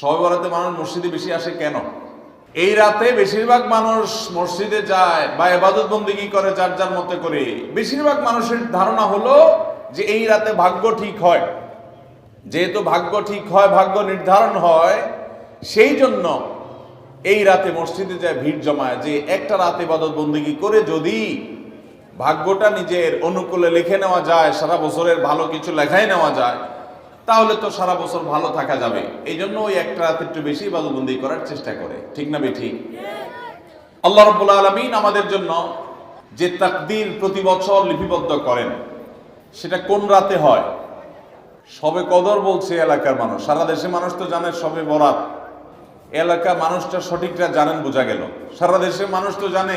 সবে বরাতে মানুষ মসজিদে বেশি আসে কেন? এই রাতে বেশিরভাগ মানুষ মসজিদে যায় বা এবাদত বন্দিগি করে যার যার মতে করে। বেশিরভাগ মানুষের ধারণা হলো যে এই রাতে ভাগ্য ঠিক হয়। যেহেতু ভাগ্য ঠিক হয়, ভাগ্য নির্ধারণ হয়, সেই জন্য এই রাতে মসজিদে যায় ভিড় জমায় যে একটা রাতে ইবাদত বন্দিগি করে যদি ভাগ্যটা নিজের অনুকূলে লিখে নেওয়া যায়, সারা বছরের ভালো কিছু লেখাই নেওয়া যায় তাহলে তো সারা বছর ভালো থাকা যাবে। এই জন্য ওই একটা রাত একটু বেশি ইবাদতবন্দি করার চেষ্টা করে। ঠিক না বে ঠিক আল্লাহ রব্বুল আলমিন আমাদের জন্য যে তাকদির প্রতি বছর লিপিবদ্ধ করেন, সেটা কোন রাতে হয়? সবে কদর বলছে এলাকার মানুষ। সারা দেশে মানুষ তো জানে সবে বরাত। এলাকা মানুষটা সঠিকটা জানেন বোঝা গেল। সারা দেশে মানুষ তো জানে,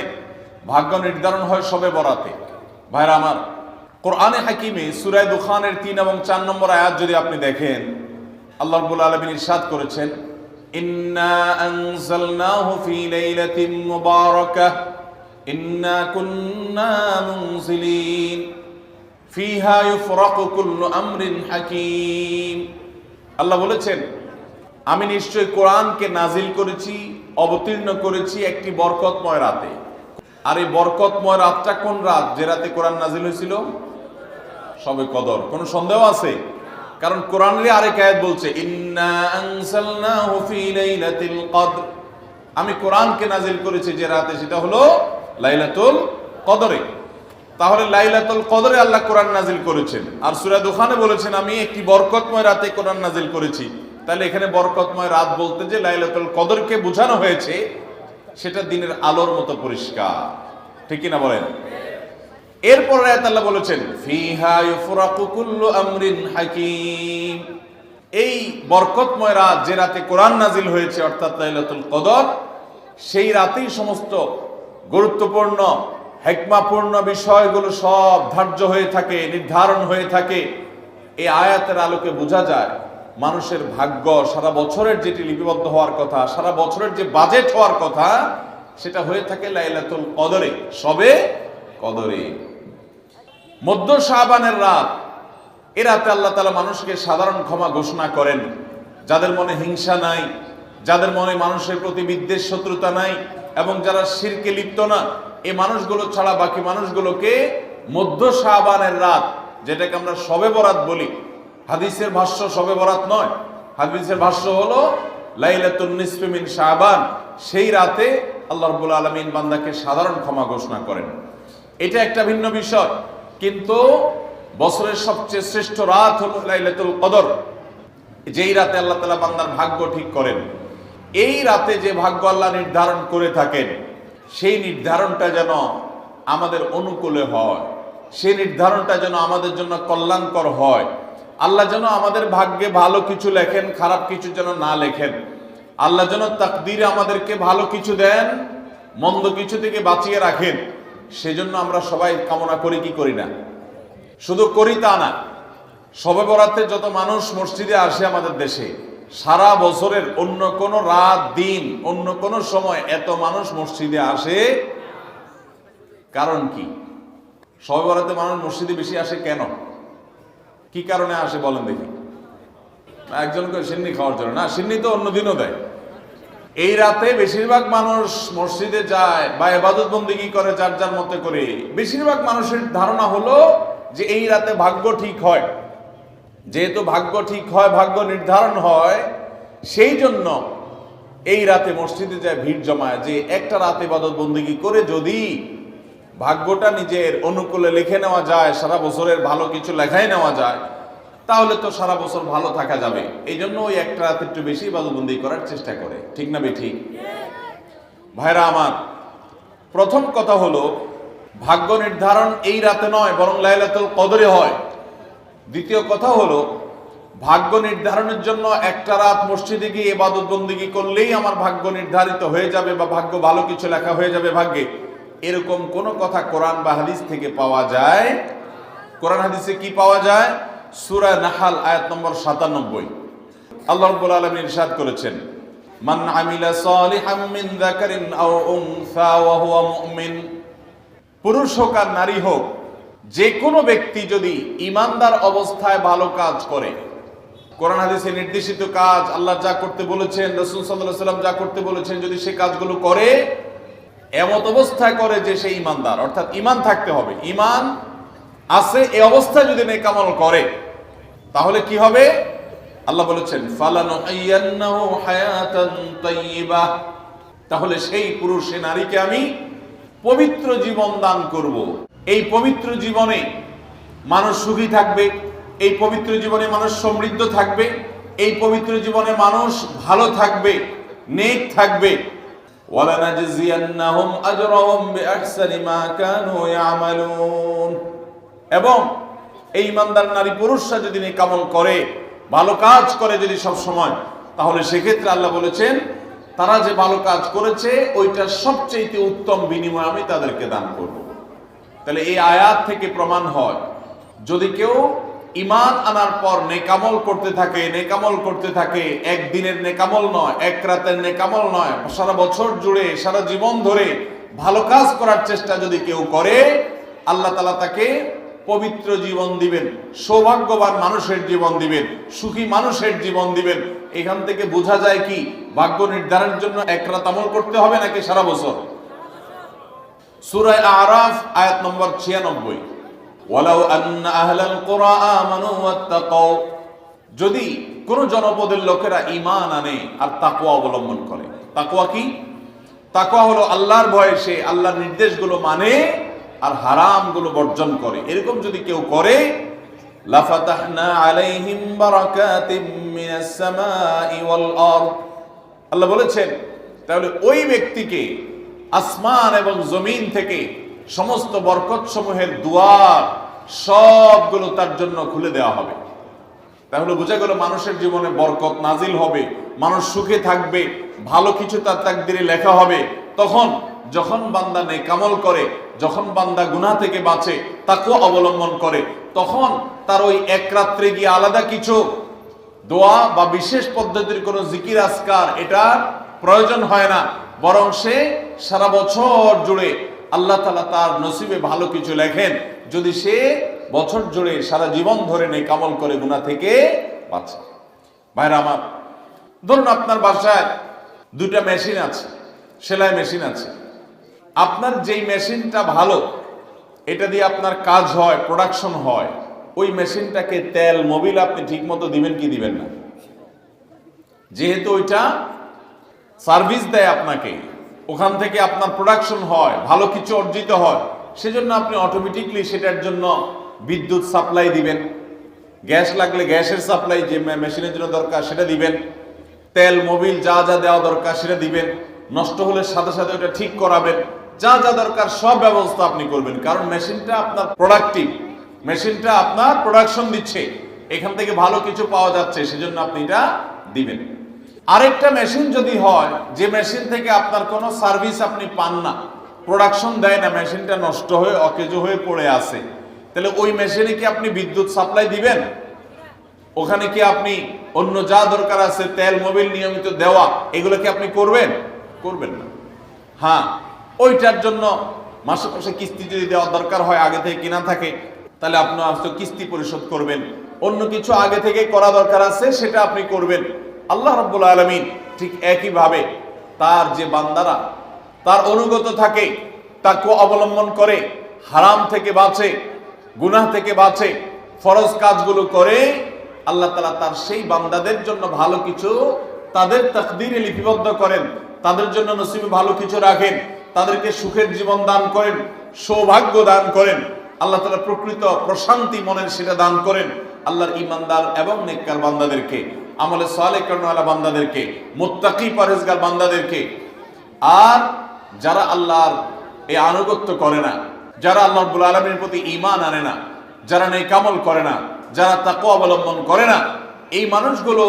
ভাগ্য নির্ধারণ হয় সবে বরাতে। ভাইরা আমার কোরআনে হাকিমে সুরায় দুখানের তিন এবং চার নম্বর আয়াত যদি আপনি দেখেন, আল্লাহ রব্বুল আলমিন ইরশাদ করেছেন, ইন্না আমরিন হাকিম। আল্লাহ বলেছেন, আমি নিশ্চয় কোরআনকে নাজিল করেছি, অবতীর্ণ করেছি একটি বরকতময় রাতে। আর এই বরকতময় রাতটা কোন রাত? যে রাতে কোরআন নাজিল হয়েছিল? সবে কদর। কোনো সন্দেহ আছে? কারণ কোরআনের আরেক আয়াত বলছে আমি কোরআনকে নাজিল করেছি যে রাতে, সেটা হলো লাইলাতুল কদরে। তাহলে লাইলাতুল কদরে আল্লাহ কোরআন নাজিল করেছেন। আর সূরা দুখানে বলেছেন, আমি একটি বরকতময় রাতে কোরআন নাজিল করেছি। তাহলে এখানে বরকতময় রাত বলতে যে লাইলাতুল কদরকে বোঝানো হয়েছে, সেটা দিনের আলোর মতো পরিষ্কার। ঠিক কি না বলেন? এরপর আল্লাহ বলেছেন, ফিহা ইউফরাকু কুল্লু আমরিন হাকিম। এই বরকতময় রাত যে রাতে কোরআন নাজিল হয়েছে, অর্থাৎ লাইলাতুল কদর, সেই রাতেই সমস্ত গুরুত্বপূর্ণ, হেকমাপূর্ণ বিষয়গুলো সব ধার্য হয়ে থাকে, নির্ধারণ হয়ে থাকে। এই আয়াতের আলোকে বোঝা যায়, মানুষের ভাগ্য সারা বছরের যেটি লিপিবদ্ধ হওয়ার কথা, সারা বছরের যে বাজেট হওয়ার কথা, সেটা হয়ে থাকে লাইলাতুল কদরে। সবে কদরে। মধ্য শাহবানের রাত। এ রাতে আল্লাহ তালা মানুষকে সাধারণ ক্ষমা ঘোষণা করেন। যাদের মনে হিংসা নাই, যাদের মনে মানুষের প্রতি বিদ্বেষ, শত্রুতা নাই, এবং যারা শিরকে লিপ্ত না এই মানুষগুলো ছাড়া বাকি মানুষগুলোকে মধ্য শাহবানের রাত, যেটাকে আমরা সবে বরাত বলি। হাদিসের ভাষ্য সবে বরাত নয়। হাদিসের ভাষ্য হলো, লাইলাতুন নিসফি শাহবান। সেই রাতে আল্লাহ রাব্বুল আলামিন বান্দাকে সাধারণ ক্ষমা ঘোষণা করেন। এটা একটা ভিন্ন বিষয়। কিন্তু বছরের সবচেয়ে শ্রেষ্ঠ রাত হলো লাইলাতুল কদর। যেই রাতে আল্লাহ তালা বান্দার ভাগ্য ঠিক করেন, এই রাতে যে ভাগ্য আল্লাহ নির্ধারণ করে থাকেন, সেই নির্ধারণটা যেন আমাদের অনুকূলে হয়, সেই নির্ধারণটা যেন আমাদের জন্য কল্যাণকর হয়। আল্লাহ যেন আমাদের ভাগ্যে ভালো কিছু লেখেন, খারাপ কিছু যেন না লেখেন। আল্লাহ যেন তাকদিরে আমাদেরকে ভালো কিছু দেন, মন্দ কিছু থেকে বাঁচিয়ে রাখেন। সেজন্য আমরা সবাই কামনা করি কি করি না? শুধু করি তা না সবে বরাতে যত মানুষ মসজিদে আসে আমাদের দেশে সারা বছরের অন্য কোনো রাত দিন অন্য কোনো সময় এত মানুষ মসজিদে আসে। কারণ কি? সবে বরাতে মানুষ মসজিদে বেশি আসে কেন? কি কারণে আসে বলেন দেখি। না, একজন করে সিন্নি খাওয়ার জন্য। না সিন্নি তো অন্য দিনও দেয়। এই রাতে বেশিরভাগ মানুষ মসজিদে যায় বা এবাদত বন্দিগি করে যার যার মতে করে। বেশিরভাগ মানুষের ধারণা হলো যে এই রাতে ভাগ্য ঠিক হয়। যেহেতু ভাগ্য ঠিক হয়, ভাগ্য নির্ধারণ হয়, সেই জন্য এই রাতে মসজিদে যায় ভিড় জমায় যে একটা রাতে ইবাদত বন্দিগি করে যদি ভাগ্যটা নিজের অনুকূলে লিখে নেওয়া যায়, সারা বছরের ভালো কিছু লেখাই নেওয়া যায়। তাহলে তো সারা বছর ভালো থাকা যাবে। এই জন্য ওই একটা রাত একটু বেশি ইবাদতবন্দি করার চেষ্টা করে। ঠিক না ঠিক ভাইরা আমার, প্রথম কথা হলো, ভাগ্য নির্ধারণ এই রাতে নয়, বরং লাইলাতুল কদরে হয়। দ্বিতীয় কথা হলো, ভাগ্য নির্ধারণের জন্য একটা রাত মসজিদে গিয়ে ইবাদত বন্দিগি করলেই আমার ভাগ্য নির্ধারিত হয়ে যাবে বা ভাগ্য ভালো কিছু লেখা হয়ে যাবে ভাগ্যে। এরকম কোনো কথা কোরআন বা হাদিস থেকে পাওয়া যায়? কোরআন হাদিসে কি পাওয়া যায়? সূরা নাহাল আয়াত নম্বর সাতানব্বই। আল্লাহ রাব্বুল আলামিন ইরশাদ করেছেন, মান আমিলা সালিহাম মিন যাকারিন আও উনসা ওয়া হুয়া মুমিন। পুরুষ হোক আর নারী হোক যে কোনো ব্যক্তি যদি ইমানদার অবস্থায় ভালো কাজ করে, কোরআন হাদিসে নির্দেশিত কাজ, আল্লাহ যা করতে বলেছেন, রসুল সাল্লাহ সাল্লাম যা করতে বলেছেন, যদি সে কাজগুলো করে, এমত অবস্থায় করে যে সে ইমানদার অর্থাৎ ইমান থাকতে হবে। ইমান আছে এই অবস্থায় যদি নেকামল করে, তাহলে কি হবে? আল্লাহ বলেছেন তাহলে সেই পুরুষ নারীকে আমি পবিত্র জীবন দান করব। এই পবিত্র জীবনে মানুষ সুখী থাকবে, এই পবিত্র জীবনে মানুষ সমৃদ্ধ থাকবে, এই পবিত্র জীবনে মানুষ ভালো থাকবে, নেক থাকবে। ওয়ালানাজজিয়ান্নাহুম আজরাহুম বিআহসানি মা কানু ইয়ামালুন। এবং এই ইমানদার নারী পুরুষরা যদি নেকামল করে, ভালো কাজ করে যদি সব সময় তাহলে সেক্ষেত্রে আল্লাহ বলেছেন, তারা যে ভালো কাজ করেছে ওইটা সবচেয়ে উত্তম বিনিময় আমি তাদেরকে দান করব। তাহলে এই আয়াত থেকে প্রমাণ হয়, যদি কেউ ইমান আনার পর নেকামল করতে থাকে নেকামল করতে থাকে, একদিনের নেকামল নয়, এক রাতের নেকামল নয়, সারা বছর জুড়ে, সারা জীবন ধরে ভালো কাজ করার চেষ্টা যদি কেউ করে, আল্লাহ তালা তাকে পবিত্র জীবন দিবেন, সৌভাগ্যবান মানুষের জীবন দিবেন, সুখী মানুষের জীবন দিবেন। এখান থেকে বোঝা যায় কি, ভাগ্য নির্ধারণের জন্য এক রাত আমল করতে হবে নাকি সারা বছর? সুরায় আরাফ, আয়াত নম্বর ছিয়ানব্বই। ওয়ালাউ আন্না আহলাল কুরা আমানু ওয়াত্তাকাও যদি কোন জনপদের লোকেরা ঈমান আনে আর তাকওয়া অবলম্বন করে, তাকওয়া কি? তাকওয়া হলো আল্লাহর ভয়ে সে আল্লাহর নির্দেশগুলো মানে আর হারামগুলো বর্জন করে। এরকম যদি কেউ করে, লাফাতাহনা আলাইহিম বারাকাতিম মিনাস আল্লাহ বলেছেন, তাহলে ওই ব্যক্তিকে আসমান এবং জমিন থেকে সমস্ত বরকত সমূহের দুয়ার সবগুলো তার জন্য খুলে দেওয়া হবে। তাহলে বোঝা গেল মানুষের জীবনে বরকত নাজিল হবে, মানুষ সুখে থাকবে, ভালো কিছু তার তাকদিরে লেখা হবে, তখন যখন বান্দা নেকামল করে, যখন বান্দা গুনা থেকে বাঁচে, তাকেও অবলম্বন করে, তখন তার ওই এক রাত্রে গিয়ে আলাদা কিছু দোয়া বা বিশেষ পদ্ধতির কোনো জিকির আসকার এটার প্রয়োজন হয় না। বরং সে সারা বছর জুড়ে আল্লাহ তালা তার নসিবে ভালো কিছু লেখেন। যদি সে বছর জুড়ে সারা জীবন ধরে নেই কামল করে গুণা থেকে বাঁচে। ভাইরা আমার, ধরুন আপনার বাসায় দুটা মেশিন আছে, সেলাই মেশিন আছে। আপনার যেই মেশিনটা ভালো, এটা দিয়ে আপনার কাজ হয় প্রোডাকশন হয়, ওই মেশিনটাকে তেল মোবিল আপনি ঠিক মতো দিবেন কি দিবেন না? যেহেতু ওইটা সার্ভিস দেয় আপনাকে, ওখান থেকে আপনার প্রোডাকশন হয়, ভালো কিছু অর্জিত হয়, সেজন্য আপনি অটোমেটিকলি সেটার জন্য বিদ্যুৎ সাপ্লাই দিবেন। গ্যাস লাগলে গ্যাসের সাপ্লাই যে মেশিনের জন্য দরকার, সেটা দিবেন। তেল মোবিল যা যা দেওয়া দরকার, সেটা দিবেন। নষ্ট হলে সাথে সাথে ওটা ঠিক করাবেন। যা যা দরকার সব ব্যবস্থা আপনি করবেন। কারণ মেশিনটা আপনার প্রোডাক্টিভ মেশিনটা আপনার প্রোডাকশন দিচ্ছে। এখান থেকে ভালো কিছু পাওয়া যাচ্ছে, সেজন্য আপনি এটা দিবেন। আরেকটা মেশিন যদি হয়, যে মেশিন থেকে আপনার কোনো সার্ভিস আপনি পান না প্রোডাকশন দেয় না, মেশিনটা নষ্ট হয়ে, অকেজো হয়ে পড়ে আছে, তাহলে ওই মেশিনে কি আপনি বিদ্যুৎ সাপ্লাই দিবেন? ওখানে কি আপনি অন্য যা দরকার আছে, তেল মোবিল নিয়মিত দেওয়া, এগুলো কি আপনি করবেন? করবেন না। হ্যাঁ ওইটার জন্য মাসে মাসে কিস্তি যদি দেওয়ার দরকার হয়, আগে থেকে কিনা থাকে, তাহলে আপনি হয়তো কিস্তি পরিশোধ করবেন। অন্য কিছু আগে থেকে করা দরকার আছে, সেটা আপনি করবেন। আল্লাহ রাব্বুল আলামিন ঠিক একইভাবে তার যে বান্দারা, তার অনুগত থাকে, তাকে অবলম্বন করে, হারাম থেকে বাঁচে, গুনাহ থেকে বাঁচে, ফরজ কাজগুলো করে, আল্লাহ তালা তার সেই বান্দাদের জন্য ভালো কিছু তাদের তাকদিরে লিপিবদ্ধ করেন। তাদের জন্য নসিবে ভালো কিছু রাখেন। তাদেরকে সুখের জীবন দান করেন, সৌভাগ্য দান করেন, আল্লাহ তালা প্রকৃত প্রশান্তি মনের সেটা দান করেন, আল্লাহর ইমানদার এবং নেককার বান্দাদেরকে, আমলে সালে কর্ণওয়ালা বান্দাদেরকে, মোত্তাকি পরেজগার বান্দাদেরকে। আর যারা আল্লাহর এই আনুগত্য করে না, যারা আল্লাহ রব্বুল আলমীর প্রতি ইমান আনে না, যারা নেই কামল করে না, যারা তাকে অবলম্বন করে না, এই মানুষগুলো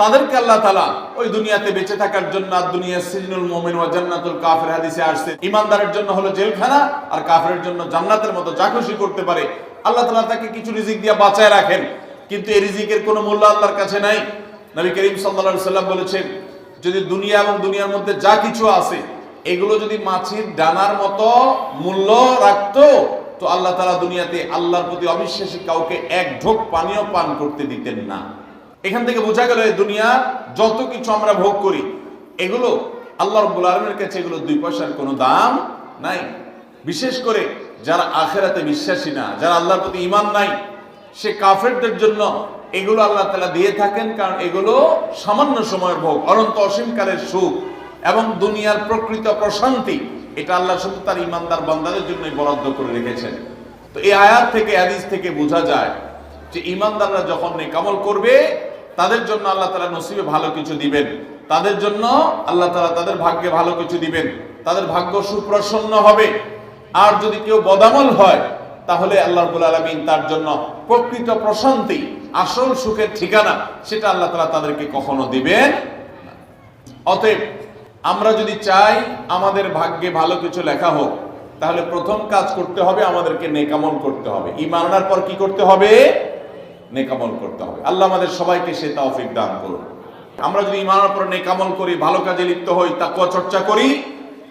তাদেরকে আল্লাহ তালা ওই দুনিয়াতে বেঁচে থাকার জন্য আর দুনিয়া সিজনুল মোমিন ওয়া জান্নাতুল কাফের হাদিসে আসছে। ইমানদারের জন্য হলো জেলখানা আর কাফের জন্য জান্নাতের মতো যা খুশি করতে পারে। আল্লাহ তালা তাকে কিছু রিজিক দিয়ে বাঁচায় রাখেন। কিন্তু এই রিজিকের কোনো মূল্য আল্লাহর কাছে নাই। নবী করিম সাল্লাল্লাহু সাল্লাম বলেছেন, যদি দুনিয়া এবং দুনিয়ার মধ্যে যা কিছু আছে, এগুলো যদি মাছির ডানার মতো মূল্য রাখতো, তো আল্লাহ তালা দুনিয়াতে আল্লাহর প্রতি অবিশ্বাসী কাউকে এক ঢোক পানীয় পান করতে দিতেন না। এখান থেকে বোঝা গেল দুনিয়া যত কিছু আমরা ভোগ করি, এগুলো আল্লাহ রব্বুল আলমের কাছে এগুলো দুই পয়সার কোনো দাম নাই। বিশেষ করে যারা আখেরাতে বিশ্বাসী না, যারা আল্লাহর প্রতি ইমান নাই, সে কাফেরদের জন্য এগুলো আল্লাহ তালা দিয়ে থাকেন কারণ এগুলো সামান্য সময়ের ভোগ, অনন্ত অসীমকালের সুখ এবং দুনিয়ার প্রকৃত প্রশান্তি, এটা আল্লাহ শুধু তার ইমানদার বান্দাদের জন্যই বরাদ্দ করে রেখেছেন। তো এই আয়াত থেকে, হাদিস থেকে বোঝা যায় যে ইমানদাররা যখন নেকামল করবে, তাদের জন্য আল্লাহ তালা নসিবে ভালো কিছু দিবেন। তাদের জন্য আল্লাহ তালা তাদের ভাগ্যে ভালো কিছু দিবেন। তাদের ভাগ্য সুপ্রসন্ন হবে। আর যদি কেউ বদামল হয়, তাহলে আল্লাহ রবুল আলমিন তার জন্য প্রকৃত প্রশান্তি, আসল সুখের ঠিকানা, সেটা আল্লাহ তালা তাদেরকে কখনো দিবেন অতএব আমরা যদি চাই আমাদের ভাগ্যে ভালো কিছু লেখা হোক, তাহলে প্রথম কাজ করতে হবে আমাদেরকে নেকামল করতে হবে। ইমান আনার পর কি করতে হবে? নেকামল করতে হবে। আল্লাহ আমাদের সবাইকে সে তৌফিক দান করুন। আমরা যদি ইমানের পর নেকামল করি, ভালো কাজে লিপ্ত হই তাকুয়া চর্চা করি,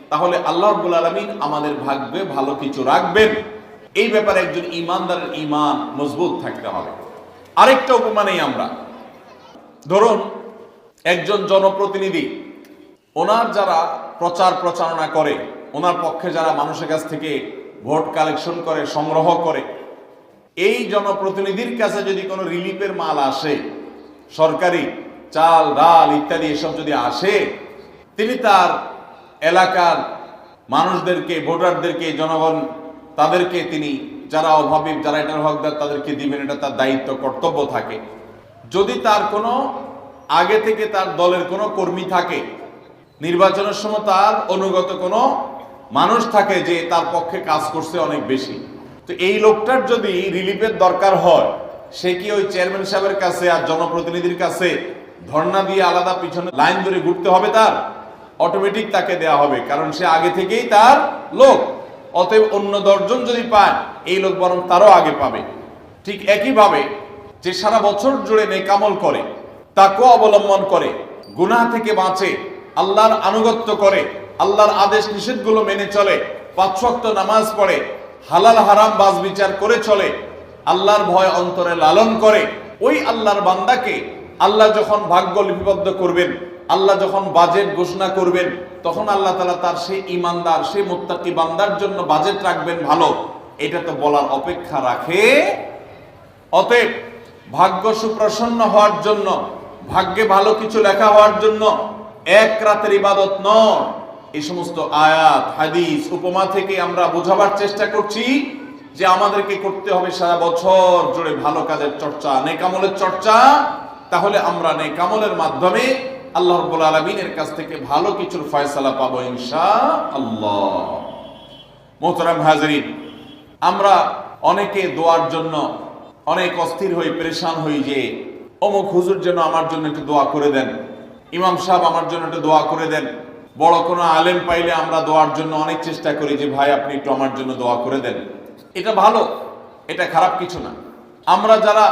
তাহলে আল্লাহ রব্বুল আলমিন আমাদের ভাগ্যে ভালো কিছু রাখবেন। এই ব্যাপারে একজন ইমানদারের ইমান মজবুত থাকতে হবে। আরেকটা উপমা নেই আমরা। ধরুন, একজন জনপ্রতিনিধি, ওনার যারা প্রচার প্রচারণা করে, ওনার পক্ষে যারা মানুষের কাছ থেকে ভোট কালেকশন করে, সংগ্রহ করে এই জনপ্রতিনিধির কাছে যদি কোনো রিলিফের মাল আসে, সরকারি চাল, ডাল ইত্যাদি এসব যদি আসে, তিনি তার এলাকার মানুষদেরকে, ভোটারদেরকে, জনগণ, তাদেরকে তিনি, যারা অভাবী, যারা এটার হকদার, তাদেরকে দিবেন, এটা তার দায়িত্ব, কর্তব্য থাকে। যদি তার কোনো আগে থেকে তার দলের কোনো কর্মী থাকে, নির্বাচনের সময় তার অনুগত কোনো মানুষ থাকে যে তার পক্ষে কাজ করছে অনেক বেশি তো এই লোকটার যদি রিলিফের দরকার হয়, সে কি ওই চেয়ারম্যান সাহেবের কাছে আর জনপ্রতিনিধির কাছে ধর্ণা দিয়ে আলাদা পিছনে লাইন ধরে ঘুরতে হবে তার? অটোমেটিক তাকে দেয়া হবে, কারণ সে আগে থেকেই তার লোক। অতএব অন্য দশজন যদি পায়, এই লোক বরং তারও আগে পাবে। ঠিক একইভাবে যে সারা বছর জুড়ে নেকামল করে তাকে অবলম্বন করে, গুনাহ থেকে বাঁচে, আল্লাহর আনুগত্য করে, আল্লাহর আদেশ নিষেধগুলো মেনে চলে, পাঁচ নামাজ পড়ে হালাল হারাম বাজ বিচার করে চলে, আল্লাহর ভয় অন্তরে লালন করে, ওই আল্লাহর বান্দাকে আল্লাহ যখন ভাগ্য লিপিবদ্ধ করবেন, আল্লাহ যখন বাজেট ঘোষণা করবেন, তখন আল্লাহ তালা তার সেই ইমানদার সেই মুত্তাকি বান্দার জন্য বাজেট রাখবেন ভালো। এটা তো বলার অপেক্ষা রাখে। অতএব ভাগ্য সুপ্রসন্ন হওয়ার জন্য, ভাগ্যে ভালো কিছু লেখা হওয়ার জন্য এক রাতের ইবাদত নয়। এই সমস্ত আয়াত, হাদিস, উপমা থেকে আমরা বোঝাবার চেষ্টা করছি যে আমাদেরকে করতে হবে সারা বছর জুড়ে ভালো কাজের চর্চা, নেকামলের চর্চা। তাহলে আমরা নেকামলের মাধ্যমে আল্লাহ রব্বুল আলমিনের কাছ থেকে ভালো কিছুর ফয়সালা পাবো ইনশা আল্লাহ মোহতারাম হাজরিন, আমরা অনেকে দোয়ার জন্য অনেক অস্থির হই পরেশান হই যে, অমুক হুজুর যেন আমার জন্য একটু দোয়া করে দেন। ইমাম সাহেব আমার জন্য একটু দোয়া করে দেন। বড় কোনো আলেম পাইলে আমরা দোয়ার জন্য অনেক চেষ্টা করি যে, ভাই, আপনি একটু আমার জন্য দোয়া করে দেন। এটা ভালো, এটা খারাপ কিছু না। আমরা যারা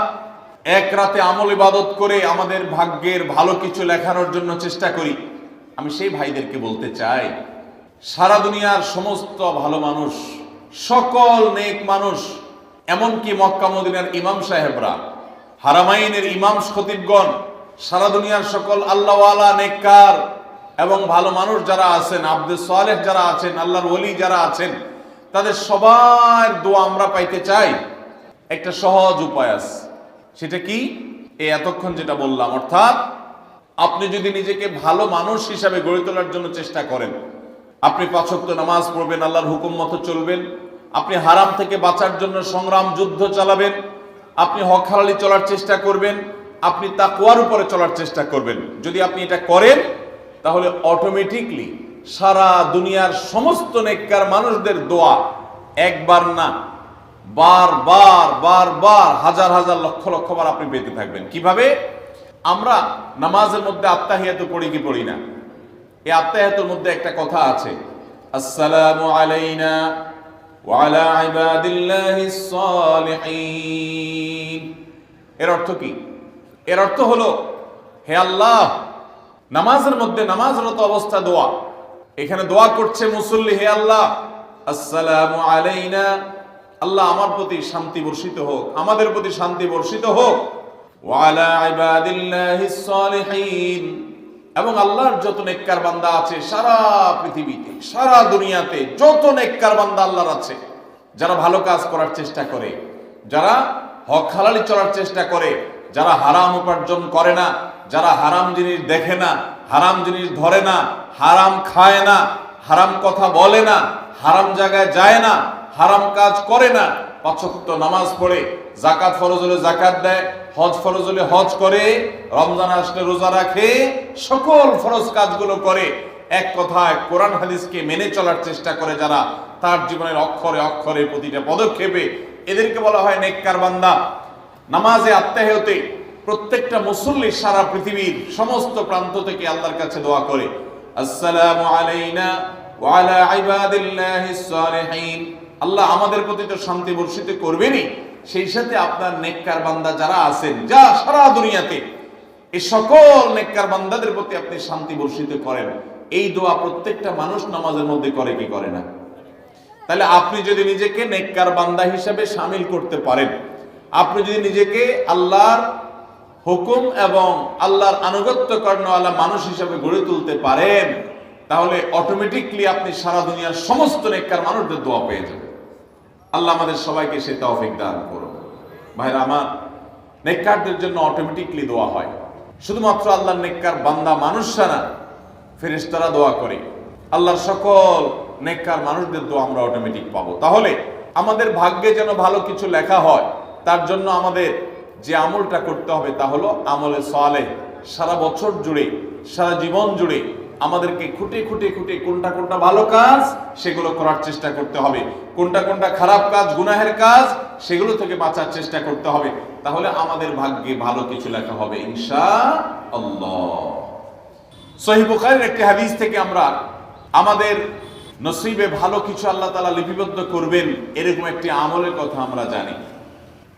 এক রাতে আমল ইবাদত করে আমাদের ভাগ্যের ভালো কিছু লেখানোর জন্য চেষ্টা করি, আমি সেই ভাইদেরকে বলতে চাই, সারা দুনিয়ার সমস্ত ভালো মানুষ, সকল নেক মানুষ, এমনকি মক্কা মদিনার ইমাম সাহেবরা, হারামাইনের ইমাম খতিবগণ, সারা দুনিয়ার সকল আল্লাহওয়ালা নেককার এবং ভালো মানুষ যারা আছেন, আব্দুল সালেহ যারা আছেন, আল্লাহর ওলি যারা আছেন, তাদের সবার দোয়া আমরা পাইতে চাই। একটা সহজ উপায় আছে। সেটা কি? এই এতক্ষণ যেটা বললাম, অর্থাৎ আপনি যদি নিজেকে ভালো মানুষ হিসাবে গড়ে তোলার জন্য চেষ্টা করেন, আপনি পাঁচক্ত নামাজ পড়বেন, আল্লাহর হুকুম মতো চলবেন, আপনি হারাম থেকে বাঁচার জন্য সংগ্রাম, যুদ্ধ চালাবেন, আপনি হক চলার চেষ্টা করবেন, আপনি তা তাকুয়ার উপরে চলার চেষ্টা করবেন। যদি আপনি এটা করেন তাহলে অটোমেটিকলি সারা দুনিয়ার সমস্ত নেককার মানুষদের দোয়া একবার না বারবার বারবার হাজার হাজার, লক্ষ লক্ষ বার আপনি পেতে থাকবেন। কীভাবে? আমরা নামাজের মধ্যে আত্মাহিয়াত পড়ি কি পড়ি না? এই আত্মাহিয়াতের মধ্যে একটা কথা আছে, আসসালামু আলাইনা ওয়ালা ইবাদিল্লাহিস সালিহিন এর অর্থ কি? এর অর্থ হলো, হে আল্লাহ নামাজের মধ্যে নামাজরত অবস্থা দোয়া। এখানে দোয়া করছে মুসল্লি, হে আল্লাহ, আসসালামু আলাইনা। আল্লাহ আমার প্রতি শান্তি বর্ষিত হোক, আমাদের প্রতি শান্তি বর্ষিত হোক। ওয়ালা ইবাদিল্লাহিস সালিহিন এবং আল্লাহর যত নেককার বান্দা আছে সারা পৃথিবীতে, সারা দুনিয়াতে যত নেককার বান্দা আল্লাহর আছে, যারা ভালো কাজ করার চেষ্টা করে, যারা হক হালালি চলার চেষ্টা করে যারা হারাম উপার্জন করে না, যারা হারাম জিনিস দেখে না, হারাম জিনিস ধরে না, হারাম খায় না, হারাম কথা বলে না, হারাম জায়গায় যায় না, হারাম কাজ করে না পাঁচক্ত নামাজ পড়ে জাকাত ফরজ হলে জাকাত দেয়, হজ ফরজ হলে হজ করে, রমজান আসলে রোজা রাখে, সকল ফরজ কাজগুলো করে, এক কথায় কোরআন হাদিসকে মেনে চলার চেষ্টা করে যারা, তার জীবনের অক্ষরে অক্ষরে প্রতিটা পদক্ষেপে এদেরকে বলা হয় নেককার বান্দা। নামাজে আত্মাহতে, প্রত্যেকটা মুসল্লি সারা পৃথিবীর সমস্ত প্রান্ত থেকে আল্লাহর কাছে দোয়া করে। আসসালামু আলাইনা আল্লাহ আমাদের প্রতি তো শান্তি বর্ষিত করবেনই। সেই সাথে আপনার নেককার বান্দা যারা আছেন, যা সারা দুনিয়াতে এই সকল নেককার বান্দাদের প্রতি আপনি শান্তি বর্ষিত করেন। এই দোয়া প্রত্যেকটা মানুষ নামাজের মধ্যে করে কি করে না? তাহলে আপনি যদি নিজেকে নেককার বান্দা হিসাবে সামিল করতে পারেন আপনি যদি নিজেকে আল্লাহর হুকুম এবং আল্লাহর আনুগত্য কর্ণওয়ালা মানুষ হিসাবে গড়ে তুলতে পারেন, তাহলে অটোমেটিকলি আপনি সারা দুনিয়ার সমস্ত নেককার মানুষদের দোয়া পেয়ে যাবেন। আল্লাহ আমাদের সবাইকে সে তৌফিক দান করুন। ভাইরা আমার, নেককারদের জন্য অটোমেটিকলি দোয়া হয়। শুধুমাত্র আল্লাহর নেককার বান্দা মানুষরা না, ফেরেশতারা দোয়া করে। আল্লাহর সকল নেককার মানুষদের দোয়া আমরা অটোমেটিক পাবো। তাহলে আমাদের ভাগ্যে যেন ভালো কিছু লেখা হয় তার জন্য আমাদের যে আমলটা করতে হবে তা হলো আমলে সালে, সারা বছর জুড়ে, সারা জীবন জুড়ে আমাদেরকে খুঁটে খুঁটে খুঁটে কোনটা কোনটা ভালো কাজ সেগুলো করার চেষ্টা করতে হবে। কোনটা কোনটা খারাপ কাজ, গুনাহের কাজ সেগুলো থেকে বাঁচার চেষ্টা করতে হবে। তাহলে আমাদের ভাগ্যে ভালো কিছু লেখা হবে ইনশা আল্লাহ একটি হাদিস থেকে আমরা আমাদের নসিবে ভালো কিছু আল্লাহ তালা লিপিবদ্ধ করবেন, এরকম একটি আমলের কথা আমরা জানি।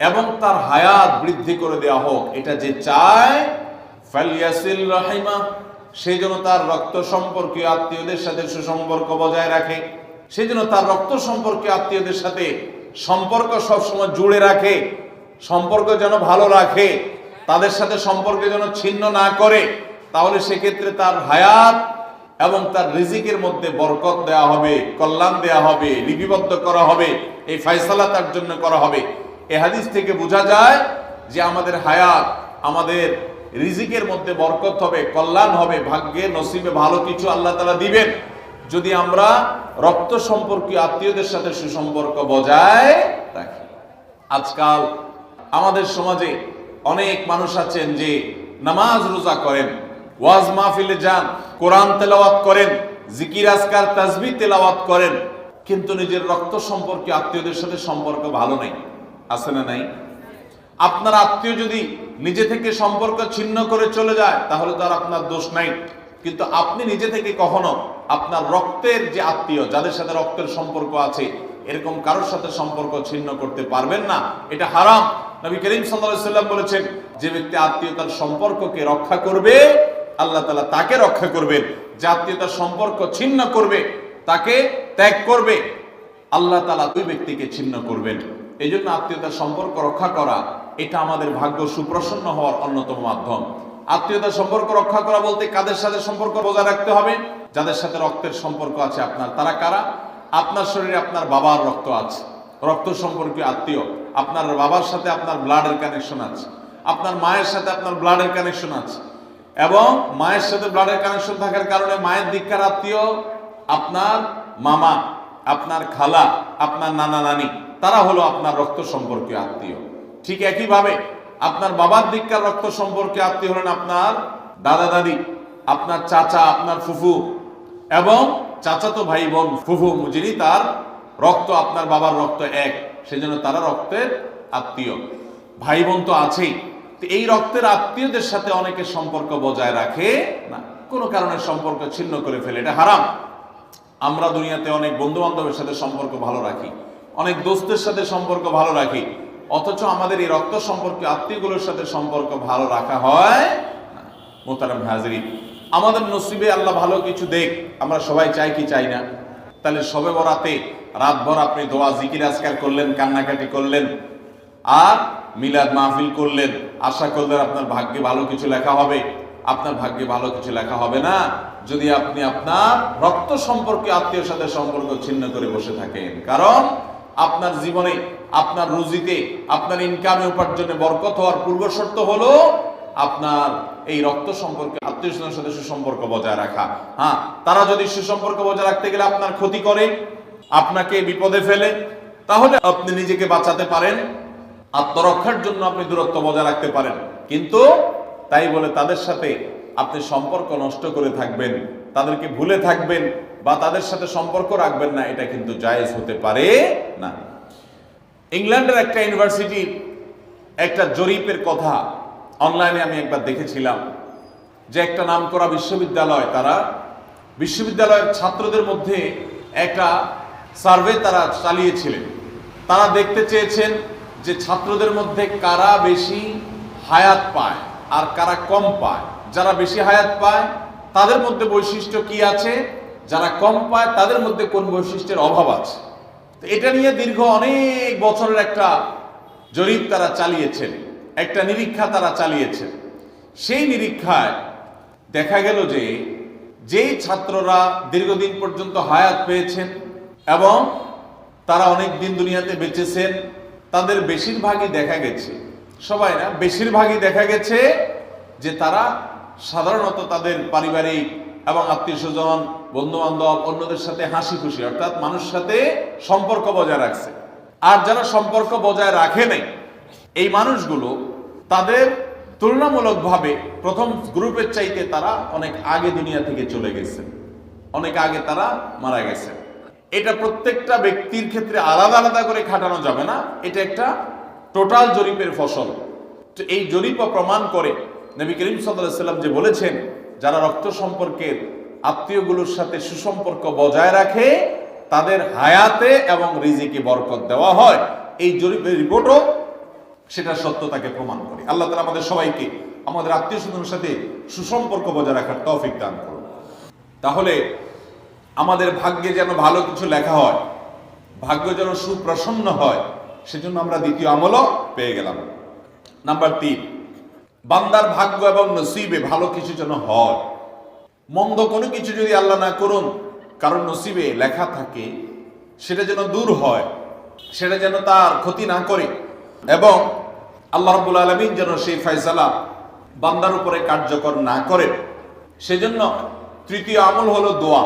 এবং তার হায়াত বৃদ্ধি করে দেওয়া হোক, এটা যে চায় সেই জন্য তার রক্ত সম্পর্কীয় আত্মীয়দের সাথে সুসম্পর্ক বজায় রাখে সেই জন্য তার রক্ত সম্পর্কীয় আত্মীয়দের সাথে সম্পর্ক সবসময় জুড়ে রাখে, সম্পর্ক যেন ভালো রাখে, তাদের সাথে সম্পর্ক যেন ছিন্ন না করে, তাহলে সেক্ষেত্রে তার হায়াত এবং তার রিজিকের মধ্যে বরকত দেয়া হবে, কল্যাণ দেয়া হবে, লিপিবদ্ধ করা হবে, এই ফয়সালা তার জন্য করা হবে। এ হাদিস থেকে বোঝা যায় যে আমাদের হায়াত, আমাদের রিজিকের মধ্যে বরকত হবে, কল্যাণ হবে, ভাগ্যে নসিবে ভালো কিছু আল্লাহ তালা দিবেন। যদি আমরা রক্ত সম্পর্কীয় আত্মীয়দের সাথে সুসম্পর্ক বজায় রাখি। আজকাল আমাদের সমাজে অনেক মানুষ আছেন যে নামাজ রোজা করেন, ওয়াজ মাহফিলে যান, কোরআন তেলাওয়াত করেন, জিকির, আজকার তাজবি তেলাওয়াত করেন, কিন্তু নিজের রক্ত সম্পর্কে আত্মীয়দের সাথে সম্পর্ক ভালো নাই। আছে না নাই? আপনার আত্মীয় যদি নিজে থেকে সম্পর্ক ছিন্ন করে চলে যায়, তাহলে তো আর আপনার দোষ নাই। কিন্তু আপনি নিজে থেকে কখনো আপনার রক্তের যে আত্মীয়, যাদের সাথে রক্তের সম্পর্ক আছে, এরকম কারোর সাথে সম্পর্ক ছিন্ন করতে পারবেন না। এটা হারাম। নবী করিম সাল্লাম বলেছেন, যে ব্যক্তি আত্মীয়তার সম্পর্ককে রক্ষা করবে, আল্লাহ তালা তাকে রক্ষা করবেন। যে আত্মীয়তার সম্পর্ক ছিন্ন করবে, তাকে ত্যাগ করবে, আল্লাহ তালা দুই ব্যক্তিকে ছিন্ন করবেন। এই জন্য আত্মীয়তার সম্পর্ক রক্ষা করা এটা আমাদের ভাগ্য সুপ্রসন্ন হওয়ার অন্যতম মাধ্যম। আত্মীয়তার সম্পর্ক রক্ষা করা বলতে কাদের সাথে সম্পর্ক বজায় রাখতে হবে? যাদের সাথে রক্তের সম্পর্ক আছে আপনার। তারা কারা? আপনার শরীরে আপনার বাবার রক্ত আছে। রক্ত সম্পর্কীয় আত্মীয়। আপনার বাবার সাথে আপনার ব্লাডের কানেকশন আছে। আপনার মায়ের সাথে আপনার ব্লাডের কানেকশন আছে। এবং মায়ের সাথে ব্লাডের কানেকশন থাকার কারণে মায়ের দিককার আত্মীয় আপনার মামা, আপনার খালা, আপনার নানা নানি তারা হলো আপনার রক্ত সম্পর্কে আত্মীয়। ঠিক একইভাবে আপনার বাবার দিককার রক্ত সম্পর্কে আত্মীয় হলেন আপনার দাদা দাদি, আপনার চাচা, আপনার ফুফু এবং চাচাতো ভাই বোন ফুফু যিনি তার রক্ত, আপনার বাবার রক্ত এক, সেজন্য তারা রক্তের আত্মীয়। ভাই বোন তো আছেই। তো এই রক্তের আত্মীয়দের সাথে অনেকে সম্পর্ক বজায় রাখে না। কোনো কারণে সম্পর্ক ছিন্ন করে ফেলে। এটা হারাম। আমরা দুনিয়াতে অনেক বন্ধু বান্ধবের সাথে সম্পর্ক ভালো রাখি। অনেক দোস্তের সাথে সম্পর্ক ভালো রাখি। অথচ আমাদের এই রক্ত সম্পর্কে আত্মীয়গুলোর সাথে সম্পর্ক ভালো রাখা হয়। মোতারাম হাজরি, আমাদের নসিবে আল্লাহ ভালো কিছু দেখ, আমরা সবাই চাই কি চাই না। তাহলে সবে বরাতে রাতভর আপনি দোয়া, জিকির, আজকার করলেন, কান্নাকাটি করলেন, আর মিলাদ মাহফিল করলেন, আশা করলেন আপনার ভাগ্যে ভালো কিছু লেখা হবে। আপনার ভাগ্যে ভালো কিছু লেখা হবে না, যদি আপনি আপনার রক্ত সম্পর্কে আত্মীয় সাথে সম্পর্ক ছিন্ন করে বসে থাকেন। কারণ আপনার জীবনে, আপনার রুজিতে, আপনার ইনকামে উপার্জনে বরকত হওয়ার পূর্ব শর্ত হলো আপনার এই রক্ত সম্পর্কে, আত্মীয় স্বজনের সাথে সুসম্পর্ক বজায় রাখা। হ্যাঁ তারা যদি সুসম্পর্ক বজায় রাখতে গেলে আপনার ক্ষতি করে, আপনাকে বিপদে ফেলে, তাহলে আপনি নিজেকে বাঁচাতে পারেন, আত্মরক্ষার জন্য আপনি দূরত্ব বজায় রাখতে পারেন। কিন্তু তাই বলে তাদের সাথে আপনি সম্পর্ক নষ্ট করে থাকবেন। তাদেরকে ভুলে থাকবেন বা তাদের সাথে সম্পর্ক রাখবেন না, এটা কিন্তু জায়েজ হতে পারে না। ইংল্যান্ডের একটা ইউনিভার্সিটির একটা জরিপের কথা অনলাইনে আমি একবার দেখেছিলাম, যে একটা নামকরা বিশ্ববিদ্যালয়, তারা বিশ্ববিদ্যালয়ের ছাত্রদের মধ্যে একটা সার্ভে তারা চালিয়েছিলেন। তারা দেখতে চেয়েছেন যে ছাত্রদের মধ্যে কারা বেশি হায়াত পায় আর কারা কম পায়। যারা বেশি হায়াত পায় তাদের মধ্যে বৈশিষ্ট্য কি আছে? যারা কম পায়, তাদের মধ্যে কোন বৈশিষ্ট্যের অভাব আছে? তো এটা নিয়ে দীর্ঘ অনেক বছরের একটা জরিপ তারা চালিয়েছেন, একটা নিরীক্ষা তারা চালিয়েছেন। সেই নিরীক্ষায় দেখা গেল যে, যেই ছাত্ররা দীর্ঘদিন পর্যন্ত হায়াত পেয়েছেন এবং তারা অনেক দিন দুনিয়াতে বেঁচেছেন, তাদের বেশিরভাগই দেখা গেছে, সবাই না, বেশিরভাগই দেখা গেছে যে তারা সাধারণত তাদের পারিবারিক এবং আত্মীয় স্বজন বন্ধু বান্ধব অন্যদের সাথে হাসি খুশি, অর্থাৎ মানুষের সাথে সম্পর্ক বজায় রাখছে। আর যারা সম্পর্ক বজায় রাখে নাই, এই মানুষগুলো তাদের তুলনামূলকভাবে প্রথম গ্রুপের চাইতে তারা অনেক আগে দুনিয়া থেকে চলে গেছে। অনেক আগে তারা মারা গেছে। এটা প্রত্যেকটা ব্যক্তির ক্ষেত্রে আলাদা আলাদা করে খাটানো যাবে না। এটা একটা টোটাল জরিপের ফসল। তো এই জরিপ প্রমাণ করে নবী করিম সাল্লাম যে বলেছেন, যারা রক্ত সম্পর্কের আত্মীয়গুলোর সাথে সুসম্পর্ক বজায় রাখে, তাদের হায়াতে এবং রিজিকে বরকত দেওয়া হয়। এই জরিপের রিপোর্টও সেটা সত্যতাকে প্রমাণ করে। আল্লাহ তালা আমাদের সবাইকে, আমাদের আত্মীয় স্বজনের সাথে সুসম্পর্ক বজায় রাখার তৌফিক দান করুন। তাহলে আমাদের ভাগ্যে যেন ভালো কিছু লেখা হয়, ভাগ্য যেন সুপ্রসন্ন হয়, সেজন্য আমরা দ্বিতীয় আমলও পেয়ে গেলাম। নাম্বার তিন বান্দার ভাগ্য এবং নসিবে ভালো কিছু যেন হয়। মন্দ কোনো কিছু যদি আল্লাহ না করুন, কারণ নসিবে লেখা থাকে, সেটা যেন দূর হয়, সেটা যেন তার ক্ষতি না করে। এবং আল্লাহ রব্বুল আলমিন যেন সেই ফয়সালা বান্দার উপরে কার্যকর না করে সেজন্য তৃতীয় আমল হলো দোয়া।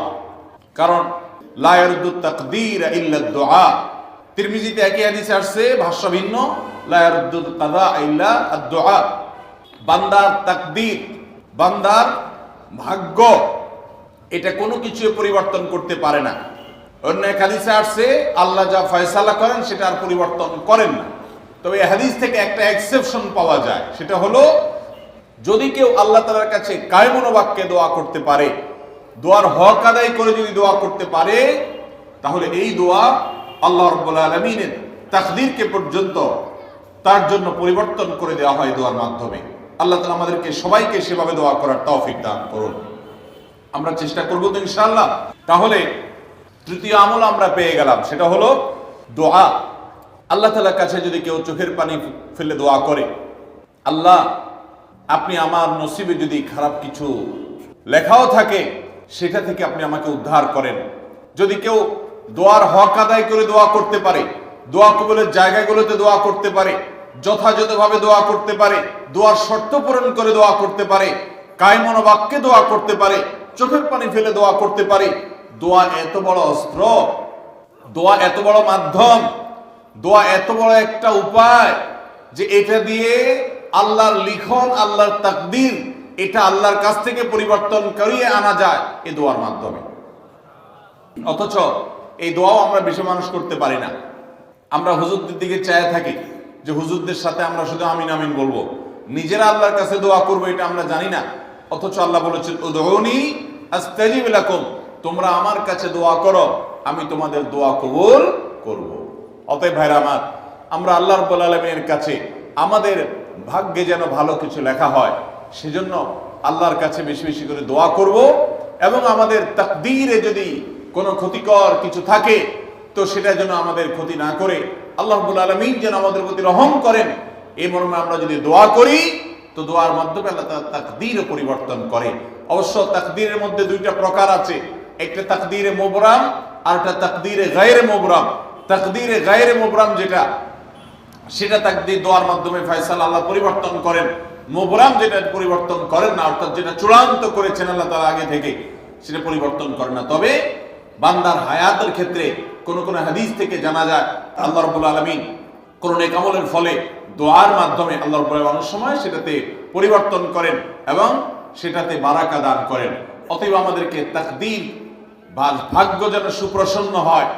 কারণ লায়ারুদ্দু তাকদীর ইল্লা দোয়া। তিরমিজিতে একই হাদিসে আসছে, ভাষ্য ভিন্ন লায়ারুদ্দু কাদা ইল্লা দোয়া। বান্দার তাকদীর, বান্দার ভাগ্য, এটা কোনো কিছু পরিবর্তন করতে পারে না। অন্য এক হাদিসে আসছে, আল্লাহ যা ফয়সালা করেন, সেটা আর পরিবর্তন করেন না। তবে এই হাদিস থেকে একটা এক্সেপশন পাওয়া যায়, সেটা হলো, যদি কেউ আল্লাহ তালার কাছে কায়মনোবাক্যে দোয়া করতে পারে, দোয়ার হক আদায় করে যদি দোয়া করতে পারে, তাহলে এই দোয়া আল্লাহ রব্বুল আলমিনের তাকদিরকে পর্যন্ত তার জন্য পরিবর্তন করে দেওয়া হয় দোয়ার মাধ্যমে। আল্লাহ তালা আমাদেরকে সবাইকে সেভাবে দোয়া করার তৌফিক দান করুন। আমরা চেষ্টা করব তো ইনশাল্লাহ তাহলে তৃতীয় আমল আমরা পেয়ে গেলাম, সেটা হলো দোয়া। আল্লাহ তালার কাছে যদি কেউ চোখের পানি ফেলে দোয়া করে, আল্লাহ, আপনি আমার নসিবে যদি খারাপ কিছু লেখাও থাকে, সেটা থেকে আপনি আমাকে উদ্ধার করেন। যদি কেউ দোয়ার হক আদায় করে দোয়া করতে পারে, দোয়া কবলের জায়গাগুলোতে দোয়া করতে পারে যথাযথভাবে দোয়া করতে পারে, দোয়ার শর্ত পূরণ করে দোয়া করতে পারে, কায়মন বাক্যে দোয়া করতে পারে, চোখের পানি ফেলে দোয়া করতে পারে। দোয়া এত বড় অস্ত্র, দোয়া এত বড় মাধ্যম, দোয়া এত বড় একটা উপায় যে এটা দিয়ে আল্লাহর লিখন, আল্লাহর তাকদির, এটা আল্লাহর কাছ থেকে পরিবর্তন করিয়ে আনা যায় এ দোয়ার মাধ্যমে। অথচ এই দোয়াও আমরা বেশি মানুষ করতে পারি না। আমরা হুজুরদের দিকে চায় থাকি যে হুজুরদের সাথে আমরা শুধু আমিন আমিন বলব। নিজেরা আল্লাহর কাছে দোয়া করব, এটা আমরা জানি না। অথচ আল্লাহ বলেছেন আস্তাজিব লাকুম। তোমরা আমার কাছে দোয়া করো, আমি তোমাদের দোয়া কবুল করব। অতএব ভাইরা আমার, আমরা আল্লাহ রব্বুল আলমীর কাছে আমাদের ভাগ্যে যেন ভালো কিছু লেখা হয়, সেজন্য আল্লাহর কাছে বেশি বেশি করে দোয়া করব এবং আমাদের তাকদীরে যদি কোনো ক্ষতিকর কিছু থাকে, তো সেটা যেন আমাদের ক্ষতি না করে আল্লাহ রব্বুল আলমিন যেন আমাদের প্রতি রহম করেন। এই মর্মে আমরা যদি দোয়া করি, তো দোয়ার মাধ্যমে আল্লাহ তাআলা তাকদীর পরিবর্তন করে অবশ্য তাকদীরের মধ্যে দুইটা প্রকার আছে। একটা তাকদীরে মোবরাম আর একটা তাকদীরে গায়রে মোবরাম তাকদীরে গায়রে মোবরাম যেটা, সেটা তাকদীর দোয়ার মাধ্যমে ফয়সালা আল্লাহ পরিবর্তন করেন। মোবরাম যেটা পরিবর্তন করেন না, অর্থাৎ যেটা চূড়ান্ত করেছেন আল্লাহ তাআলা আগে থেকে, সেটা পরিবর্তন করেন না। তবে বান্দার হায়াতের ক্ষেত্রে কোন কোন হাদিস থেকে জানা যায় আল্লাহ রাব্বুল আলামিন কোন নেকামলের ফলে দোয়ার মাধ্যমে আল্লাহ আলামিন অনেক সময় সেটাতে পরিবর্তন করেন এবং সেটাতে বারাকা দান করেন। অতএব আমাদেরকে তাকদীর ভাগ্য যেন সুপ্রসন্ন হয়,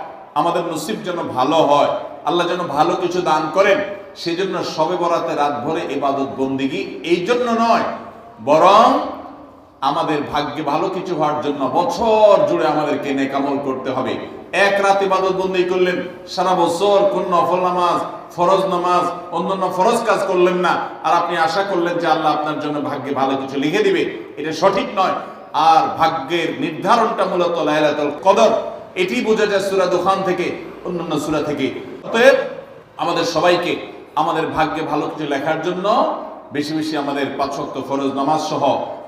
আমাদের নসিব যেন ভালো হয়, আল্লাহ যেন ভালো কিছু দান করেন, সেজন্য সবে বরাতে রাত ভরে ইবাদত বন্দিগি, এই জন্য নয়, বরং আমাদের ভাগ্যে ভালো কিছু হওয়ার জন্য বছর জুড়ে আমাদেরকে নেকামল করতে হবে। এক রাত ইবাদত বন্দি করলেন, সারা বছর কোন নফল নামাজ, ফরজ নামাজ, অন্যান্য ফরজ কাজ করলেন না। আর আপনি আশা করলেন যে আল্লাহ আপনার জন্য ভাগ্যে ভালো কিছু লিখে দিবে। এটা সঠিক নয়। আর ভাগ্যের নির্ধারণটা মূলত লাইলাতুল কদর। এটি বোঝা যায় সূরা দোকান থেকে, অন্যান্য সূরা থেকে। অতএব আমাদের সবাইকে আমাদের ভাগ্যে ভালো কিছু লেখার জন্য বেশি বেশি আমাদের পাঁচশক্ত ফরজ নামাজ সহ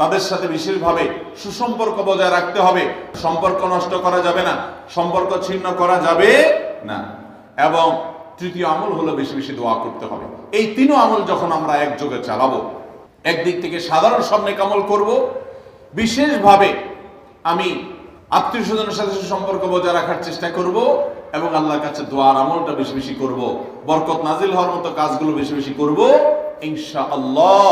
তাদের সাথে বিশেষভাবে সুসম্পর্ক বজায় রাখতে হবে। সম্পর্ক নষ্ট করা যাবে না, সম্পর্ক ছিন্ন করা যাবে না। এবং তৃতীয় আমল হলো বেশি বেশি দোয়া করতে হবে। এই তিনও আমল যখন আমরা একযোগে চালাবো, একদিক থেকে সাধারণ সামনে কামল করব, বিশেষভাবে আমি আত্মীয় স্বজনের সাথে সুসম্পর্ক বজায় রাখার চেষ্টা করব এবং আল্লাহর কাছে দোয়ার আমলটা বেশি বেশি করব। বরকত নাজিল হওয়ার মতো কাজগুলো বেশি বেশি করব ইনশা আল্লাহ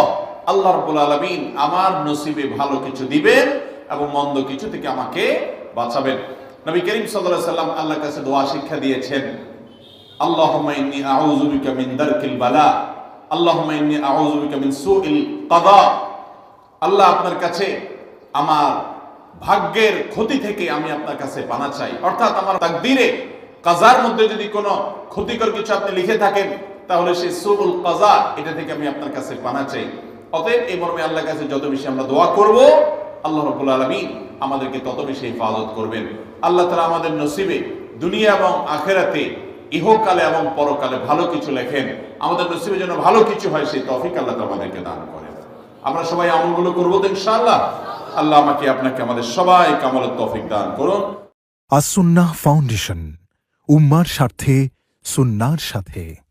আল্লাহ রাব্বুল আলামিন আমার নসিবে ভালো কিছু দিবেন এবং মন্দ কিছু থেকে আমাকে বাঁচাবেন। নবী করিম আলাইহি সাল্লাম আল্লাহর কাছে দোয়া শিক্ষা দিয়েছেন দারকিল বালা আল্লাহ আপনার কাছে আমার ভাগ্যের ক্ষতি থেকে আমি আপনার কাছে চাই। অর্থাৎ আমার কাজার মধ্যে যদি কোনো ক্ষতিকর কিছু আপনি লিখে থাকেন, তাহলে সেই সুবুল কাজা এটা থেকে আমি আপনার কাছে পানা চাই। অতএব এই মর্মে আল্লাহর কাছে যত বেশি আমরা দোয়া করব, আল্লাহ রাব্বুল আলামিন আমাদেরকে তত বেশি হেফাজত করবেন। আল্লাহ তাআলা আমাদের নসিবে দুনিয়া এবং আখেরাতে ইহকালে এবং পরকালে ভালো কিছু লেখেন। আমাদের নসিবে যেন ভালো কিছু হয়, সেই তৌফিক আল্লাহ আমাদেরকে দান করেন। আমরা সবাই আমলগুলো করব তো ইনশাআল্লাহ? আল্লাহ আমাকে আপনাকে আমাদের সবাই কামলের তৌফিক দান করুন। আসুন্নাহ ফাউন্ডেশন, উম্মার স্বার্থে, সুন্নার সাথে।